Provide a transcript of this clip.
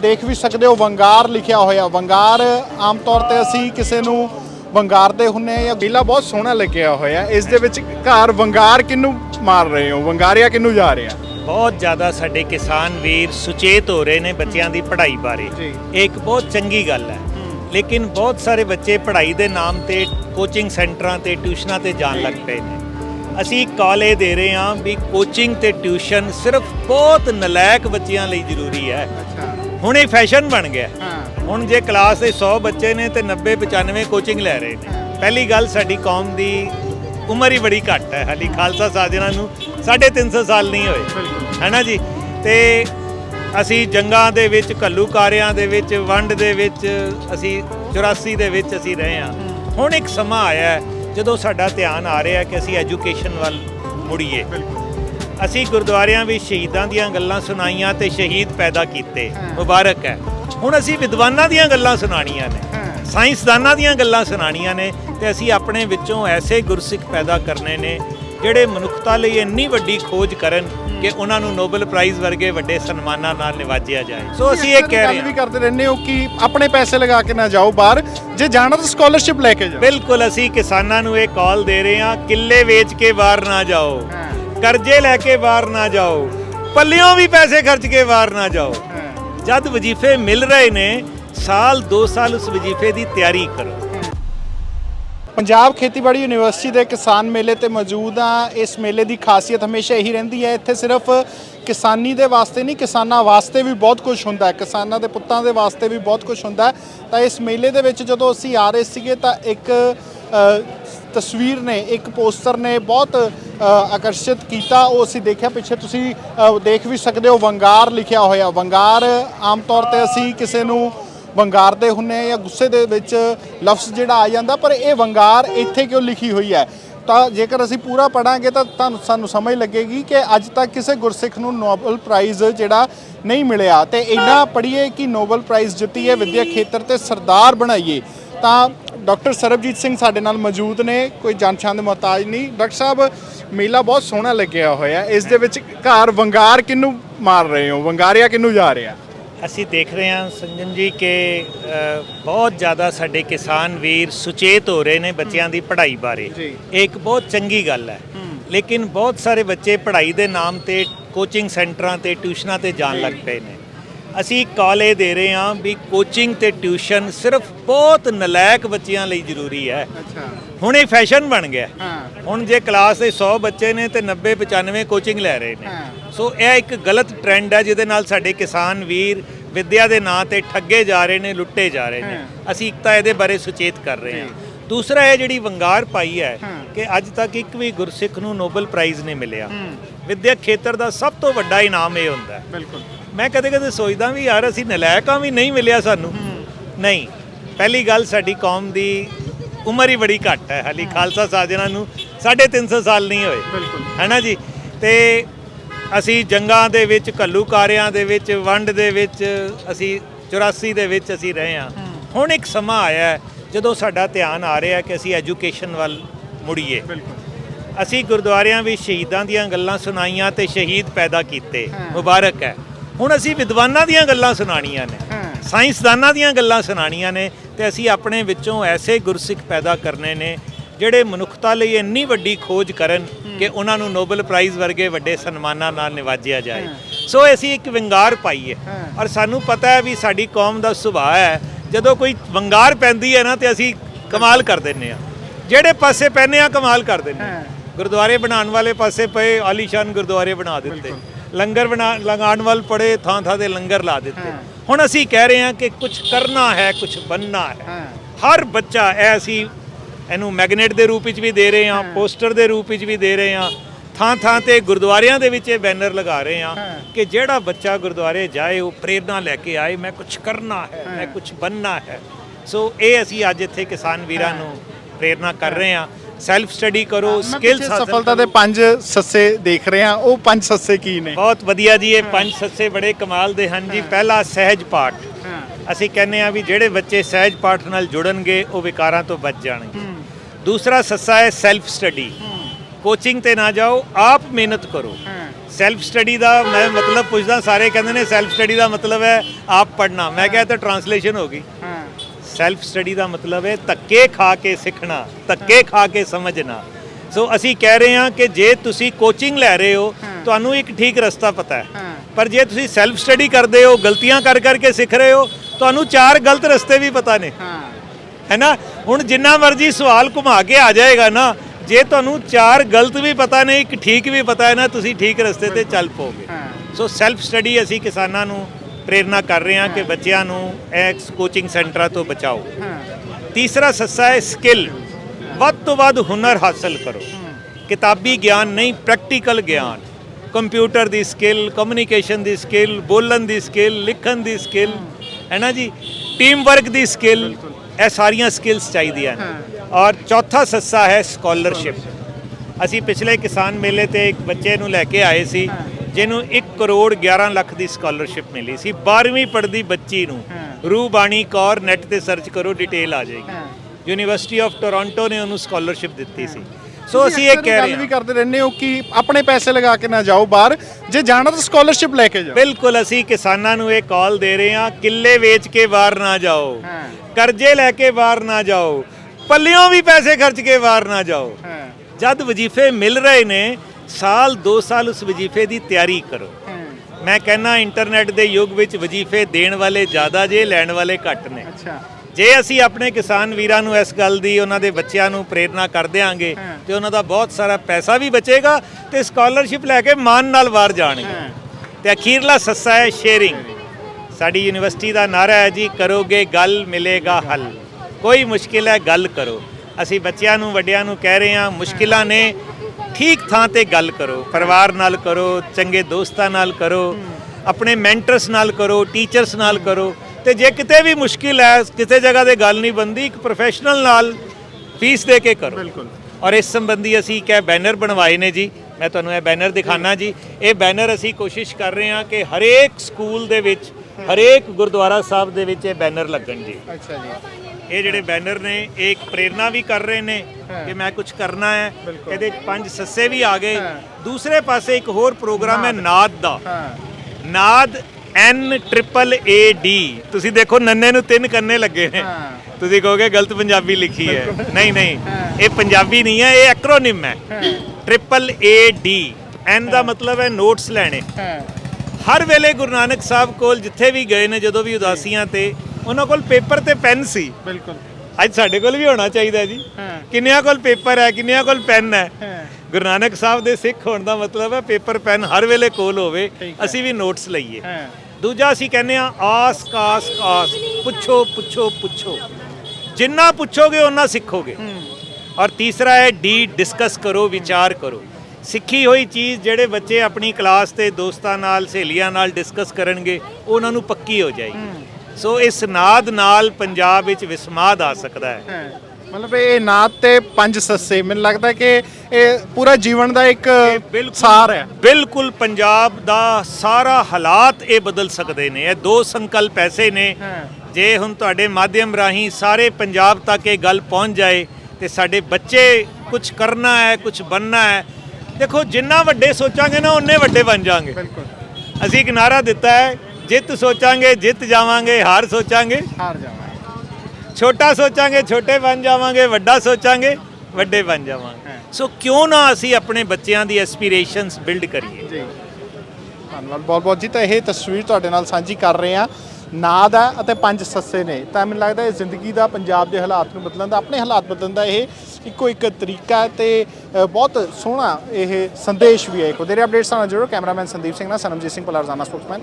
ਦੇਖ ਵੀ ਸਕਦੇ ਹੋ ਵੰਗਾਰ ਲਿਖਿਆ ਹੋਇਆ। ਵੰਗਾਰ ਆਮ ਤੌਰ ਤੇ ਅਸੀਂ ਕਿਸੇ ਨੂੰ ਵੰਗਾਰਦੇ ਹੁੰਨੇ ਆ ਜਾਂ ਗੀਲਾ ਬਹੁਤ ਸੋਹਣਾ ਲੱਗਿਆ ਹੋਇਆ। ਇਸ ਦੇ ਵਿੱਚ ਘਰ ਵੰਗਾਰ ਕਿਹਨੂੰ ਮਾਰ ਰਹੇ ਹੋ? ਵੰਗਾਰਿਆ ਕਿਹਨੂੰ ਜਾ ਰਿਹਾ? ਬਹੁਤ ਜ਼ਿਆਦਾ ਸਾਡੇ ਕਿਸਾਨ ਵੀਰ ਸੁਚੇਤ ਹੋ ਰਹੇ ਨੇ ਬੱਚਿਆਂ ਦੀ ਪੜ੍ਹਾਈ ਬਾਰੇ। ਇਹ ਇੱਕ ਬਹੁਤ ਚੰਗੀ ਗੱਲ ਹੈ। ਲੇਕਿਨ ਬਹੁਤ ਸਾਰੇ ਬੱਚੇ ਪੜ੍ਹਾਈ ਦੇ ਨਾਮ ਤੇ ਕੋਚਿੰਗ ਸੈਂਟਰਾਂ ਤੇ ਟਿਊਸ਼ਨਾਂ ਤੇ ਜਾਣ ਲੱਗ ਪਏ ਨੇ। ਅਸੀਂ ਕਾਲੇ ਦੇ ਰਹੇ ਹਾਂ ਵੀ ਕੋਚਿੰਗ ਤੇ ਟਿਊਸ਼ਨ ਸਿਰਫ ਬਹੁਤ ਨਲਾਇਕ ਬੱਚਿਆਂ ਲਈ ਜ਼ਰੂਰੀ ਹੈ। ਹੁਣ ਇਹ ਫੈਸ਼ਨ ਬਣ ਗਿਆ। ਹੁਣ ਜੇ ਕਲਾਸ ਦੇ 100 ਬੱਚੇ ਨੇ ਤੇ 90 95 ਕੋਚਿੰਗ ਲੈ ਰਹੇ ਨੇ। ਪਹਿਲੀ ਗੱਲ ਸਾਡੀ ਕੌਮ ਦੀ ਉਮਰ ਹੀ ਬੜੀ ਘੱਟ ਹੈ। ਹਾਲੀ ਖਾਲਸਾ ਸਾਜਣਾ ਨੂੰ 350 ਸਾਲ ਨਹੀਂ ਹੋਏ। ਹੈਨਾ ਜੀ? ਤੇ ਅਸੀਂ ਜੰਗਾਂ ਦੇ ਵਿੱਚ ਘੱਲੂਕਾਰਿਆਂ ਦੇ ਵਿੱਚ ਵੰਡ ਦੇ ਵਿੱਚ ਅਸੀਂ 84 ਦੇ ਵਿੱਚ ਅਸੀਂ ਰਹੇ ਹਾਂ। ਹੁਣ ਇੱਕ ਸਮਾਂ ਆਇਆ ਜਦੋਂ ਸਾਡਾ ਧਿਆਨ ਆ ਰਿਹਾ ਕਿ ਅਸੀਂ ਐਜੂਕੇਸ਼ਨ ਵੱਲ ਮੁੜੀਏ। ਅਸੀਂ ਗੁਰਦੁਆਰਿਆਂ ਵਿੱਚ ਸ਼ਹੀਦਾਂ ਦੀਆਂ ਗੱਲਾਂ ਸੁਣਾਈਆਂ ਤੇ ਸ਼ਹੀਦ ਪੈਦਾ ਕੀਤੇ। ਮੁਬਾਰਕ ਹੈ। ਹੁਣ ਅਸੀਂ ਵਿਦਵਾਨਾਂ ਦੀਆਂ ਗੱਲਾਂ ਸੁਣਾਣੀਆਂ ਨੇ। ਸਾਇੰਸਦਾਨਾਂ ਦੀਆਂ ਗੱਲਾਂ ਸੁਣਾਣੀਆਂ ਨੇ ਤੇ ਅਸੀਂ ਆਪਣੇ ਵਿੱਚੋਂ ਐਸੇ ਗੁਰਸਿੱਖ ਪੈਦਾ ਕਰਨੇ ਨੇ ਜਿਹੜੇ ਮਨੁੱਖਤਾ ਲਈ ਇੰਨੀ ਵੱਡੀ ਖੋਜ ਕਰਨ ਕਿ ਉਹਨਾਂ ਨੂੰ ਨੋਬਲ ਪ੍ਰਾਈਜ਼ ਵਰਗੇ ਵੱਡੇ ਸਨਮਾਨਾਂ ਨਾਲ ਨਿਵਾਜਿਆ ਜਾਏ। ਸੋ ਅਸੀਂ ਇਹ ਕਹਿ ਰਹੇ ਗੱਲ ਵੀ ਹਾਂ। ਕਰਦੇ ਰਹਿੰਦੇ ਹੋ ਕਿ ਆਪਣੇ ਪੈਸੇ ਲਗਾ ਕੇ ਨਾ ਜਾਓ ਬਾਹਰ ਜੇ ਜਾਣਾ ਤਾਂ ਸਕਾਲਰਸ਼ਿਪ ਲੈ ਕੇ ਜਾਓ। ਬਿਲਕੁਲ ਅਸੀਂ ਕਿਸਾਨਾਂ ਨੂੰ ਇਹ ਕਾਲ ਦੇ ਰਹੇ ਹਾਂ ਕਿੱਲੇ ਵੇਚ ਕੇ ਬਾਹਰ ਨਾ ਜਾਓ। ਕਰਜ਼ੇ ਲੈ ਕੇ ਬਾਹਰ ਨਾ ਜਾਓ। ਪੱਲਿਓਂ ਵੀ ਪੈਸੇ ਖਰਚ ਕੇ ਬਾਹਰ ਨਾ ਜਾਓ। ਜਦ ਵਜ਼ੀਫੇ ਮਿਲ ਰਹੇ ਨੇ, ਸਾਲ 2 ਸਾਲ ਉਸ ਵਜ਼ੀਫੇ ਦੀ ਤਿਆਰੀ ਕਰੋ। ਪੰਜਾਬ ਖੇਤੀਬਾੜੀ ਯੂਨੀਵਰਸਿਟੀ ਦੇ ਕਿਸਾਨ ਮੇਲੇ ਤੇ ਮੌਜੂਦ ਆ। ਇਸ ਮੇਲੇ ਦੀ ਖਾਸੀਅਤ ਹਮੇਸ਼ਾ ਇਹੀ ਰਹਿੰਦੀ ਹੈ। ਇੱਥੇ ਸਿਰਫ ਕਿਸਾਨੀ ਦੇ ਵਾਸਤੇ ਨਹੀਂ, ਕਿਸਾਨਾਂ ਵਾਸਤੇ ਵੀ ਬਹੁਤ ਕੁਝ ਹੁੰਦਾ ਹੈ। ਕਿਸਾਨਾਂ ਦੇ ਪੁੱਤਾਂ ਦੇ ਵਾਸਤੇ ਵੀ ਬਹੁਤ ਕੁਝ ਹੁੰਦਾ ਹੈ। ਤਾਂ ਇਸ ਮੇਲੇ ਦੇ ਵਿੱਚ ਜਦੋਂ ਅਸੀਂ ਆ ਰਹੇ ਸੀਗੇ ਤਾਂ ਇੱਕ ਤਸਵੀਰ ਨੇ, ਇੱਕ ਪੋਸਟਰ ਨੇ ਬਹੁਤ ਆਕਰਸ਼ਿਤ ਕੀਤਾ। ਉਹ ਅਸੀਂ ਦੇਖਿਆ ਪਿੱਛੇ ਤੁਸੀਂ ਦੇਖ ਵੀ ਸਕਦੇ ਹੋ, ਵੰਗਾਰ ਲਿਖਿਆ ਹੋਇਆ। ਵੰਗਾਰ ਆਮ ਤੌਰ ਤੇ ਅਸੀਂ ਕਿਸੇ ਨੂੰ ਵੰਗਾਰਦੇ ਹੁੰਨੇ ਜਾਂ ਗੁੱਸੇ ਦੇ ਵਿੱਚ ਲਫ਼ਜ਼ ਜਿਹੜਾ ਆ ਜਾਂਦਾ, ਪਰ ਇਹ ਵੰਗਾਰ ਇੱਥੇ ਕਿਉਂ ਲਿਖੀ ਹੋਈ ਹੈ? ਤਾਂ ਜੇਕਰ ਅਸੀਂ ਪੂਰਾ ਪੜਾਂਗੇ ਤਾਂ ਤੁਹਾਨੂੰ, ਸਾਨੂੰ ਸਮਝ ਲੱਗੇਗੀ ਕਿ ਅੱਜ ਤੱਕ ਕਿਸੇ ਗੁਰਸਿੱਖ ਨੂੰ ਨੋਬਲ ਪ੍ਰਾਈਜ਼ ਜਿਹੜਾ ਨਹੀਂ ਮਿਲਿਆ। ਤੇ ਇੰਨਾ ਪੜ੍ਹੀਏ ਕਿ ਨੋਬਲ ਪ੍ਰਾਈਜ਼ ਜਿੱਤੀਏ ਵਿਦਿਅਕ ਖੇਤਰ ਤੇ ਸਰਦਾਰ ਬਣਾਈਏ। ਤਾਂ ਡਾਕਟਰ ਸਰਬਜੀਤ ਸਿੰਘ ਸਾਡੇ ਨਾਲ ਮੌਜੂਦ ਨੇ ਕੋਈ ਜਾਣਛਾਣ ਦੇ ਮੁਹਤਾਜ ਨਹੀਂ। ਡਾਕਟਰ ਸਾਹਿਬ ਮੇਲਾ ਬਹੁਤ ਸੋਹਣਾ ਲੱਗਿਆ ਹੋਇਆ ਇਸ ਦੇ ਵਿੱਚ ਘਰ ਵੰਗਾਰ ਕਿਹਨੂੰ ਮਾਰ ਰਹੇ ਹੋ? ਵੰਗਾਰਿਆ ਕਿਹਨੂੰ ਜਾ ਰਿਹਾ? ਅਸੀਂ ਦੇਖ ਰਹੇ ਹਾਂ ਸੰਜਨ ਜੀ ਕਿ ਬਹੁਤ ਜ਼ਿਆਦਾ ਸਾਡੇ ਕਿਸਾਨ ਵੀਰ ਸੁਚੇਤ ਹੋ ਰਹੇ ਨੇ ਬੱਚਿਆਂ ਦੀ ਪੜ੍ਹਾਈ ਬਾਰੇ। ਇਹ ਇੱਕ ਬਹੁਤ ਚੰਗੀ ਗੱਲ ਹੈ। ਲੇਕਿਨ ਬਹੁਤ ਸਾਰੇ ਬੱਚੇ ਪੜ੍ਹਾਈ ਦੇ ਨਾਮ ਤੇ ਕੋਚਿੰਗ ਸੈਂਟਰਾਂ ਤੇ ਟਿਊਸ਼ਨਾਂ ਤੇ ਜਾਣ ਲੱਗ ਪਏ ਨੇ। ਅਸੀਂ ਕਾਲੇ ਦੇ ਰਹੇ ਹਾਂ ਵੀ ਕੋਚਿੰਗ ਤੇ ਟਿਊਸ਼ਨ ਸਿਰਫ ਬਹੁਤ ਨਲਾਇਕ ਬੱਚਿਆਂ ਲਈ ਜ਼ਰੂਰੀ ਹੈ। ਅੱਛਾ। ਹੁਣ ਇਹ ਫੈਸ਼ਨ ਬਣ ਗਿਆ। ਹਾਂ। ਹੁਣ ਜੇ ਕਲਾਸ ਦੇ 100 ਬੱਚੇ ਨੇ ਤੇ 90 95 ਕੋਚਿੰਗ ਲੈ ਰਹੇ ਨੇ। ਸੋ ਇਹ ਇੱਕ ਗਲਤ ਟ੍ਰੈਂਡ ਹੈ ਜਿਹਦੇ ਨਾਲ ਸਾਡੇ ਕਿਸਾਨ ਵੀਰ ਵਿੱਦਿਆ ਦੇ ਨਾਂ ਤੇ ਠੱਗੇ ਜਾ ਰਹੇ ਨੇ ਲੁੱਟੇ ਜਾ ਰਹੇ ਨੇ। ਅਸੀਂ ਇੱਕ ਤਾਂ ਇਹਦੇ ਬਾਰੇ ਸੁਚੇਤ ਕਰ ਰਹੇ ਹਾਂ। ਦੂਸਰਾ ਇਹ ਜਿਹੜੀ ਵੰਗਾਰ ਪਾਈ ਹੈ ਕਿ ਅੱਜ ਤੱਕ ਇੱਕ ਵੀ ਗੁਰਸਿੱਖ ਨੂੰ ਨੋਬਲ ਪ੍ਰਾਈਜ਼ ਨਹੀਂ ਮਿਲਿਆ। ਵਿੱਦਿਅਕ ਖੇਤਰ ਦਾ ਸਭ ਤੋਂ ਵੱਡਾ ਇਨਾਮ ਇਹ ਹੁੰਦਾ ਹੈ। ਬਿਲਕੁਲ। ਮੈਂ ਕਦੇ ਕਦੇ ਸੋਚਦਾ ਵੀ ਯਾਰ ਅਸੀਂ ਨਲਾਇਕਾਂ ਵੀ ਨਹੀਂ ਮਿਲਿਆ ਸਾਨੂੰ। ਨਹੀਂ। ਪਹਿਲੀ ਗੱਲ ਸਾਡੀ ਕੌਮ ਦੀ ਉਮਰ ਹੀ ਬੜੀ ਘੱਟ ਹੈ। ਹਾਲੀ ਖਾਲਸਾ ਸਾਜਣਾ ਨੂੰ 350 ਸਾਲ ਨਹੀਂ ਹੋਏ। ਬਿਲਕੁਲ। ਹੈਨਾ ਜੀ? ਤੇ ਅਸੀਂ ਜੰਗਾਂ ਦੇ ਵਿੱਚ ਘੱਲੂਕਾਰਿਆਂ ਦੇ ਵਿੱਚ ਵੰਡ ਦੇ ਵਿੱਚ ਅਸੀਂ 84 ਦੇ ਵਿੱਚ ਅਸੀਂ ਰਹੇ ਹਾਂ। ਹੁਣ ਇੱਕ ਸਮਾਂ ਆਇਆ ਹੈ ਜਦੋਂ ਸਾਡਾ ਧਿਆਨ ਆ ਰਿਹਾ ਕਿ ਅਸੀਂ ਐਜੂਕੇਸ਼ਨ ਵੱਲ ਮੁੜੀਏ। ਬਿਲਕੁਲ ਅਸੀਂ ਗੁਰਦੁਆਰਿਆਂ ਵਿੱਚ ਸ਼ਹੀਦਾਂ ਦੀਆਂ ਗੱਲਾਂ ਸੁਣਾਈਆਂ ਤੇ ਸ਼ਹੀਦ ਪੈਦਾ ਕੀਤੇ। ਮੁਬਾਰਕ ਹੈ। ਹੁਣ ਅਸੀਂ ਵਿਦਵਾਨਾਂ ਦੀਆਂ ਗੱਲਾਂ ਸੁਣਾਣੀਆਂ ਨੇ। ਸਾਇੰਸਦਾਨਾਂ ਦੀਆਂ ਗੱਲਾਂ ਸੁਣਾਣੀਆਂ ਨੇ ਤੇ ਅਸੀਂ ਆਪਣੇ ਵਿੱਚੋਂ ਐਸੇ ਗੁਰਸਿੱਖ ਪੈਦਾ ਕਰਨੇ ਨੇ ਜਿਹੜੇ ਮਨੁੱਖਤਾ ਲਈ ਇੰਨੀ ਵੱਡੀ ਖੋਜ ਕਰਨ ਕਿ ਉਹਨਾਂ ਨੂੰ ਨੋਬਲ ਪ੍ਰਾਈਜ਼ ਵਰਗੇ ਵੱਡੇ ਸਨਮਾਨਾਂ ਨਾਲ ਨਿਵਾਜਿਆ ਜਾਏ। ਸੋ ਅਸੀਂ ਇੱਕ ਵਿੰਗਾਰ ਪਾਈਏ। ਔਰ ਸਾਨੂੰ ਪਤਾ ਹੈ ਵੀ ਸਾਡੀ ਕੌਮ ਦਾ ਸੁਭਾਅ ਹੈ ਜਦੋਂ ਕੋਈ ਵੰਗਾਰ ਪੈਂਦੀ ਹੈ ਨਾ ਤੇ ਅਸੀਂ ਕਮਾਲ ਕਰ ਦਿੰਨੇ ਆ ਜਿਹੜੇ ਪਾਸੇ ਪੈਨੇ ਆ ਕਮਾਲ ਕਰ ਦਿੰਨੇ ਹਾਂ। ਗੁਰਦੁਆਰੇ ਬਣਾਉਣ ਵਾਲੇ ਪਾਸੇ ਪਏ ਆਲੀਸ਼ਾਨ ਗੁਰਦੁਆਰੇ ਬਣਾ ਦਿੱਤੇ। ਲੰਗਰ ਬਣਾ ਲਗਾਉਣ ਵਾਲ ਪੜੇ ਥਾਂ ਥਾਂ ਤੇ ਲੰਗਰ ਲਾ ਦਿੱਤੇ। ਹੁਣ ਅਸੀਂ ਕਹਿ ਰਹੇ ਹਾਂ ਕਿ ਕੁਝ ਕਰਨਾ ਹੈ ਕੁਝ ਬੰਨਣਾ ਹੈ। ਹਰ ਬੱਚਾ ਇਹ ਅਸੀਂ ਇਹਨੂੰ ਮੈਗਨੇਟ ਦੇ ਰੂਪ ਵਿੱਚ ਵੀ ਦੇ ਰਹੇ ਹਾਂ। ਪੋਸਟਰ ਦੇ ਰੂਪ ਵਿੱਚ ਵੀ ਦੇ ਰਹੇ ਹਾਂ। ਥਾਂ ਥਾਂ ਤੇ ਗੁਰਦੁਆਰਿਆਂ ਦੇ ਵਿੱਚ ਇਹ ਬੈਨਰ ਲਗਾ ਰਹੇ ਹਾਂ ਕਿ ਜਿਹੜਾ ਬੱਚਾ ਗੁਰਦੁਆਰੇ ਜਾਏ ਉਹ ਪ੍ਰੇਰਣਾ ਲੈ ਕੇ ਆਏ ਮੈਂ ਕੁਝ ਕਰਨਾ ਹੈ ਮੈਂ ਕੁਝ ਬੰਨਣਾ ਹੈ। ਸੋ ਇਹ ਅਸੀਂ ਅੱਜ ਇੱਥੇ ਕਿਸਾਨ ਵੀਰਾਂ ਨੂੰ ਪ੍ਰੇਰਣਾ ਕਰ ਰਹੇ ਹਾਂ। ਸੈਲਫ ਸਟੱਡੀ ਕਰੋ ਪਿੱਛੇ ਸਫਲਤਾ ਦੇ ਪੰਜ ਸੱਸੇ ਦੇਖ ਰਹੇ ਹਾਂ। ਉਹ ਪੰਜ ਸੱਸੇ ਕੀ ਨੇ? ਬਹੁਤ ਵਧੀਆ ਜੀ ਇਹ ਪੰਜ ਸੱਸੇ ਬੜੇ ਕਮਾਲ ਦੇ ਹਨ ਜੀ। ਪਹਿਲਾ ਸਹਿਜ ਪਾਠ। ਅਸੀਂ ਕਹਿੰਦੇ ਆ ਵੀ ਜਿਹੜੇ ਬੱਚੇ ਸਹਿਜ ਪਾਠ ਨਾਲ ਜੁੜਨਗੇ ਉਹ ਵਿਕਾਰਾਂ ਤੋਂ ਬਚ ਜਾਣਗੇ। ਦੂਸਰਾ ਸੱਸਾ ਹੈ ਸੈਲਫ ਸਟੱਡੀ ਕੋਚਿੰਗ ਤੇ ਨਾ ਜਾਓ ਆਪ ਮਿਹਨਤ ਕਰੋ। ਸੈਲਫ ਸਟੱਡੀ ਦਾ ਮੈਂ ਮਤਲਬ ਪੁੱਛਦਾ ਸਾਰੇ ਕਹਿੰਦੇ ਨੇ ਸੈਲਫ ਸਟੱਡੀ ਦਾ ਮਤਲਬ ਹੈ ਆਪ ਪੜ੍ਹਨਾ। ਮੈਂ ਕਿਹਾ ਤਾਂ ਟਰਾਂਸਲੇਸ਼ਨ ਹੋ ਗਈ। ਸੈਲਫ ਸਟੱਡੀ ਦਾ ਮਤਲਬ ਹੈ ਧੱਕੇ ਖਾ ਕੇ ਸਿੱਖਣਾ ਧੱਕੇ ਖਾ ਕੇ ਸਮਝਣਾ। ਸੋ ਅਸੀਂ ਕਹਿ ਰਹੇ ਹਾਂ ਕਿ ਜੇ ਤੁਸੀਂ ਕੋਚਿੰਗ ਲੈ ਰਹੇ ਹੋ ਤੁਹਾਨੂੰ ਇੱਕ ਠੀਕ ਰਸਤਾ ਪਤਾ ਹੈ। ਪਰ ਜੇ ਤੁਸੀਂ ਸੈਲਫ ਸਟੱਡੀ ਕਰਦੇ ਹੋ ਗਲਤੀਆਂ ਕਰ ਕਰਕੇ ਸਿੱਖ ਰਹੇ ਹੋ ਤੁਹਾਨੂੰ ਚਾਰ ਗਲਤ ਰਸਤੇ ਵੀ ਪਤਾ ਨੇ। ਹੈ ਨਾ? ਹੁਣ ਜਿੰਨਾ ਮਰਜ਼ੀ ਸਵਾਲ ਘੁਮਾ ਕੇ ਆ ਜਾਏਗਾ ਨਾ ਜੇ ਤੁਹਾਨੂੰ ਚਾਰ ਗਲਤ ਵੀ ਪਤਾ ਨੇ ਇੱਕ ਠੀਕ ਵੀ ਪਤਾ ਹੈ ਨਾ ਤੁਸੀਂ ਠੀਕ ਰਸਤੇ ਤੇ ਚੱਲ ਪੋਗੇ ਸੋ ਸੈਲਫ ਸਟੱਡੀ ਅਸੀਂ ਕਿਸਾਨਾਂ ਨੂੰ ਪ੍ਰੇਰਣਾ ਕਰ ਰਹੇ ਹਾਂ ਕਿ ਬੱਚਿਆਂ ਨੂੰ ਐਕਸ ਕੋਚਿੰਗ ਸੈਂਟਰਾਂ ਤੋਂ ਬਚਾਓ। ਤੀਸਰਾ ਸੱਸਾ ਹੈ ਸਕਿੱਲ ਵੱਧ ਤੋਂ ਵੱਧ ਹੁਨਰ ਹਾਸਲ ਕਰੋ। ਕਿਤਾਬੀ ਗਿਆਨ ਨਹੀਂ ਪ੍ਰੈਕਟੀਕਲ ਗਿਆਨ। ਕੰਪਿਊਟਰ ਦੀ ਸਕਿੱਲ ਕਮਿਊਨੀਕੇਸ਼ਨ ਦੀ ਸਕਿੱਲ ਬੋਲਣ ਦੀ ਸਕਿੱਲ ਲਿਖਣ ਦੀ ਸਕਿੱਲ ਹੈ। ਨਾ ਜੀ? ਟੀਮ ਵਰਕ ਦੀ ਸਕਿੱਲ ਇਹ ਸਾਰੀਆਂ ਸਕਿੱਲਸ ਚਾਹੀਦੀਆਂ ਨੇ। ਔਰ ਚੌਥਾ ਸੱਸਾ ਹੈ ਸਕਾਲਰਸ਼ਿਪ ਅਸੀਂ ਪਿਛਲੇ ਕਿਸਾਨ ਮੇਲੇ ਤੇ ਇੱਕ ਬੱਚੇ ਨੂੰ ਲੈ ਕੇ ਆਏ ਸੀ ਜਿਹਨੂੰ 1 ਕਰੋੜ 11 ਲੱਖ ਦੀ ਸਕਾਲਰਸ਼ਿਪ ਮਿਲੀ ਸੀ। 12ਵੀਂ ਪੜ੍ਹਦੀ ਬੱਚੀ ਨੂੰ ਰੂ ਬਾਣੀ ਕੌਰ ਨੈਟ ਤੇ ਸਰਚ ਕਰੋ ਡਿਟੇਲ ਆ ਜਾਏਗੀ। ਯੂਨੀਵਰਸਿਟੀ ਆਫ ਟੋਰਾਂਟੋ ਨੇ ਉਹਨੂੰ ਸਕਾਲਰਸ਼ਿਪ ਦਿੱਤੀ ਸੀ। ਸੋ ਅਸੀਂ ਇਹ ਕਹਿ ਰਹੇ ਵੀ ਕਰਦੇ ਰਹਿੰਦੇ ਹੋ ਕਿ ਆਪਣੇ ਪੈਸੇ ਲਗਾ ਕੇ ਨਾ ਜਾਓ ਬਾਹਰ। ਜੇ ਜਾਣਾ ਤਾਂ ਸਕਾਲਰਸ਼ਿਪ ਲੈ ਕੇ ਜਾਓ। ਬਿਲਕੁਲ ਅਸੀਂ ਕਿਸਾਨਾਂ ਨੂੰ ਇਹ ਕਾਲ ਦੇ ਰਹੇ ਹਾਂ ਕਿੱਲੇ ਵੇਚ ਕੇ ਬਾਹਰ ਨਾ ਜਾਓ। ਕਰਜ਼ੇ ਲੈ ਕੇ ਬਾਹਰ ਨਾ ਜਾਓ। ਪੱਲਿਓਂ ਵੀ ਪੈਸੇ ਖਰਚ ਕੇ ਬਾਹਰ ਨਾ ਜਾਓ। ਹਾਂ। ਜਦ ਵਜ਼ੀਫੇ ਮਿਲ ਰਹੇ ਨੇ ਸਾਲ 2 ਸਾਲ ਉਸ ਵਜ਼ੀਫੇ ਦੀ ਤਿਆਰੀ ਕਰੋ। ਮੈਂ ਕਹਿੰਨਾ ਇੰਟਰਨੈਟ ਦੇ ਯੁੱਗ ਵਿੱਚ ਵਜ਼ੀਫੇ ਦੇਣ ਵਾਲੇ ਜ਼ਿਆਦਾ ਜੇ ਲੈਣ ਵਾਲੇ ਘੱਟ ਨੇ। ਅੱਛਾ। ਜੇ ਅਸੀਂ ਆਪਣੇ ਕਿਸਾਨ ਵੀਰਾਂ ਨੂੰ ਇਸ ਗੱਲ ਦੀ ਉਹਨਾਂ ਦੇ ਬੱਚਿਆਂ ਨੂੰ ਪ੍ਰੇਰਣਾ ਕਰ ਦਿਆਂਗੇ ਹਾਂ। ਤੇ ਉਹਨਾਂ ਦਾ ਬਹੁਤ ਸਾਰਾ ਪੈਸਾ ਵੀ ਬਚੇਗਾ ਤੇ ਸਕਾਲਰਸ਼ਿਪ ਲੈ ਕੇ ਮਾਨ ਨਾਲ ਬਾਹਰ ਜਾਣਗੇ। ਤੇ ਅਖੀਰਲਾ ਸੱਸਾ ਹੈ ਸ਼ੇਅਰਿੰਗ ਸਾਡੀ ਯੂਨੀਵਰਸਿਟੀ ਦਾ ਨਾਰਾ ਹੈ ਜੀ ਕਰੋਗੇ ਗੱਲ ਮਿਲੇਗਾ ਹੱਲ। ਕੋਈ ਮੁਸ਼ਕਿਲ ਹੈ ਗੱਲ ਕਰੋ। ਅਸੀਂ ਬੱਚਿਆਂ ਨੂੰ ਵੱਡਿਆਂ ਨੂੰ ਕਹਿ ਰਹੇ ਹਾਂ ਮੁਸ਼ਕਿਲਾਂ ਨੇ ਠੀਕ ਥਾਂ ਤੇ ਗੱਲ ਕਰੋ। ਪਰਿਵਾਰ ਨਾਲ ਕਰੋ ਚੰਗੇ ਦੋਸਤਾਂ ਨਾਲ ਕਰੋ ਆਪਣੇ ਮੈਂਟਰਸ ਨਾਲ ਕਰੋ ਟੀਚਰਸ ਨਾਲ ਕਰੋ। ਤੇ ਜੇ ਕਿਤੇ ਵੀ ਮੁਸ਼ਕਿਲ ਹੈ ਕਿਸੇ ਜਗ੍ਹਾ ਤੇ ਗੱਲ ਨਹੀਂ ਬੰਦੀ ਇੱਕ ਪ੍ਰੋਫੈਸ਼ਨਲ ਨਾਲ ਫੀਸ ਦੇ ਕੇ ਕਰੋ। ਬਿਲਕੁਲ। ਔਰ ਇਸ ਸੰਬੰਧੀ ਅਸੀਂ ਇੱਕ ਇਹ ਬੈਨਰ ਬਣਵਾਏ ਨੇ ਜੀ। ਮੈਂ ਤੁਹਾਨੂੰ ਇਹ ਬੈਨਰ ਦਿਖਾਣਾ ਜੀ। ਇਹ ਬੈਨਰ ਅਸੀਂ ਕੋਸ਼ਿਸ਼ ਕਰ ਰਹੇ ਹਾਂ ਕਿ ਹਰੇਕ ਸਕੂਲ ਦੇ ਵਿੱਚ ਹਰੇਕ ਗੁਰਦੁਆਰਾ ਸਾਹਿਬ ਦੇ ਵਿੱਚ ਇਹ ਬੈਨਰ ਲੱਗਣ ਜੀ। ਅੱਛਾ ਜੀ। ਇਹ ਜਿਹੜੇ ਬੈਨਰ ਨੇ ਇਹ ਇੱਕ ਪ੍ਰੇਰਣਾ ਵੀ ਕਰ ਰਹੇ ਨੇ ਕਿ ਮੈਂ ਕੁਝ ਕਰਨਾ ਹੈ। ਇਹਦੇ ਪੰਜ ਸੱਸੇ ਵੀ ਆ ਗਏ। ਦੂਸਰੇ ਪਾਸੇ ਇੱਕ ਹੋਰ ਪ੍ਰੋਗਰਾਮ ਹੈ ਨਾਦ। ਦਾ। ਨਾਦ N ਟ੍ਰਿਪਲ ਏ ਡੀ। ਤੁਸੀਂ ਦੇਖੋ ਨੰਨੇ ਨੂੰ ਤਿੰਨ ਕੰਨੇ ਲੱਗੇ ਨੇ। ਤੁਸੀਂ ਕਹੋਗੇ ਗਲਤ ਪੰਜਾਬੀ ਲਿਖੀ ਹੈ। ਨਹੀਂ ਨਹੀਂ। ਇਹ ਪੰਜਾਬੀ ਨਹੀਂ ਹੈ ਇਹ ਐਕਰੋਨਿਮ ਹੈ। Triple A D. N ਦਾ ਮਤਲਬ ਹੈ ਨੋਟਸ ਲੈਣੇ। ਹਰ ਵੇਲੇ ਗੁਰੂ ਨਾਨਕ ਸਾਹਿਬ ਕੋਲ ਜਿੱਥੇ ਵੀ ਗਏ ਨੇ ਜਦੋਂ ਵੀ ਉਦਾਸੀਆਂ ਤੇ ਉਹਨਾਂ ਕੋਲ ਪੇਪਰ ਤੇ ਪੈਨ ਸੀ। ਬਿਲਕੁਲ। ਅੱਜ ਸਾਡੇ ਕੋਲ ਵੀ ਹੋਣਾ ਚਾਹੀਦਾ ਜੀ। ਕਿੰਨਿਆਂ ਕੋਲ ਪੇਪਰ ਹੈ ਕਿੰਨਿਆਂ ਕੋਲ ਪੈਨ ਹੈ? ਗੁਰੂ ਨਾਨਕ ਸਾਹਿਬ ਦੇ ਸਿੱਖ ਹੋਣ ਦਾ ਮਤਲਬ ਹੈ ਪੇਪਰ ਪੈਨ ਹਰ ਵੇਲੇ ਕੋਲ ਹੋਵੇ। ਅਸੀਂ ਵੀ ਨੋਟਸ ਲਈਏ। ਦੂਜਾ ਅਸੀਂ ਕਹਿੰਦੇ ਆ ਆਸ ਕਾਸ ਕਾਸ ਪੁੱਛੋ ਪੁੱਛੋ ਪੁੱਛੋ। ਜਿੰਨਾ ਪੁੱਛੋਗੇ ਉਹਨਾਂ ਸਿੱਖੋਗੇ। ਔਰ ਤੀਸਰਾ ਹੈ ਡੀ ਡਿਸਕਸ ਕਰੋ ਵਿਚਾਰ ਕਰੋ। ਸਿੱਖੀ ਹੋਈ ਚੀਜ਼ ਜਿਹੜੇ ਬੱਚੇ ਆਪਣੀ ਕਲਾਸ ਤੇ ਦੋਸਤਾਂ ਨਾਲ ਸਹੇਲੀਆਂ ਨਾਲ ਡਿਸਕਸ ਕਰਨਗੇ ਉਹ ਉਹਨਾਂ ਨੂੰ ਪੱਕੀ ਹੋ ਜਾਏਗੀ। ਸੋ ਇਸ ਨਾਦ ਨਾਲ ਪੰਜਾਬ ਵਿੱਚ ਵਿਸਮਾਦ ਆ ਸਕਦਾ ਹੈ। ਮਤਲਬ ਇਹ ਨਾਤ ਤੇ ਪੰਜ ਸੱਸੇ ਮੈਨੂੰ ਲੱਗਦਾ ਕਿ ਇਹ ਪੂਰਾ ਜੀਵਨ ਦਾ ਇੱਕ ਸਾਰ ਹੈ। ਬਿਲਕੁਲ ਪੰਜਾਬ ਦਾ ਸਾਰਾ ਹਾਲਾਤ ਇਹ ਬਦਲ ਸਕਦੇ ਨੇ ਇਹ ਦੋ ਸੰਕਲਪ ਐਸੇ ਨੇ। ਜੇ ਹੁਣ ਤੁਹਾਡੇ ਮਾਧਿਅਮ ਰਾਹੀਂ ਸਾਰੇ ਪੰਜਾਬ ਤੱਕ ਇਹ ਗੱਲ ਪਹੁੰਚ ਜਾਏ ਤੇ ਸਾਡੇ ਬੱਚੇ ਕੁਝ ਕਰਨਾ ਹੈ ਕੁਝ ਬੰਨਣਾ ਹੈ ਦੇਖੋ ਜਿੰਨਾ ਵੱਡੇ ਸੋਚਾਂਗੇ ਨਾ ਉਨੇ ਵੱਡੇ ਬਣ ਜਾਾਂਗੇ ਬਿਲਕੁਲ। ਅਸੀਂ ਇੱਕ ਨਾਰਾ ਦਿੱਤਾ ਹੈ ਜਿੱਤ ਸੋਚਾਂਗੇ ਜਿੱਤ ਜਾਵਾਂਗੇ ਹਾਰ ਸੋਚਾਂਗੇ। ਹਾਰ ਜਾਵਾਂਗੇ। ਛੋਟਾ ਸੋਚਾਂਗੇ ਛੋਟੇ ਬਣ ਜਾਵਾਂਗੇ ਵੱਡਾ ਸੋਚਾਂਗੇ ਵੱਡੇ ਬਣ ਜਾਵਾਂਗੇ। ਸੋ ਕਿਉਂ ਨਾ ਅਸੀਂ ਆਪਣੇ ਬੱਚਿਆਂ ਦੀ ਐਸਪੀਰੇਸ਼ਨਸ ਬਿਲਡ ਕਰੀਏ? ਜੀ। ਧੰਨਵਾਦ ਬਹੁਤ ਬਹੁਤ ਜੀ ਤਾਂ ਇਹ ਤਸਵੀਰ ਤੁਹਾਡੇ ਨਾਲ ਸਾਂਝੀ ਕਰ ਰਹੇ ਆ ਨਾਦ ਹੈ ਅਤੇ ਪੰਜ ਸੱਸੇ ਨੇ। ਤਾਂ ਮੈਨੂੰ ਲੱਗਦਾ ਇਹ ਜ਼ਿੰਦਗੀ ਦਾ ਪੰਜਾਬ ਦੇ ਹਾਲਾਤ ਨੂੰ ਬਦਲਣ ਦਾ ਆਪਣੇ ਹਾਲਾਤ ਬਦਲਣ ਦਾ ਇਹ ਇੱਕੋ ਇੱਕ ਤਰੀਕਾ ਹੈ ਤੇ ਬਹੁਤ ਸੋਹਣਾ ਇਹ ਸੰਦੇਸ਼ ਵੀ ਹੈ। ਇੱਕ ਉਹਦੇ ਅਪਡੇਟਸ ਨਾਲ ਜੁੜੋ ਕੈਮਰਾਮੈਨ ਸੰਦੀਪ ਸਿੰਘ ਨਾਲ ਸਨਮਜੀਤ ਸਿੰਘ ਪਲਾਰਜ਼ਾਨਾ ਸਪੋਕਸਮੈਨ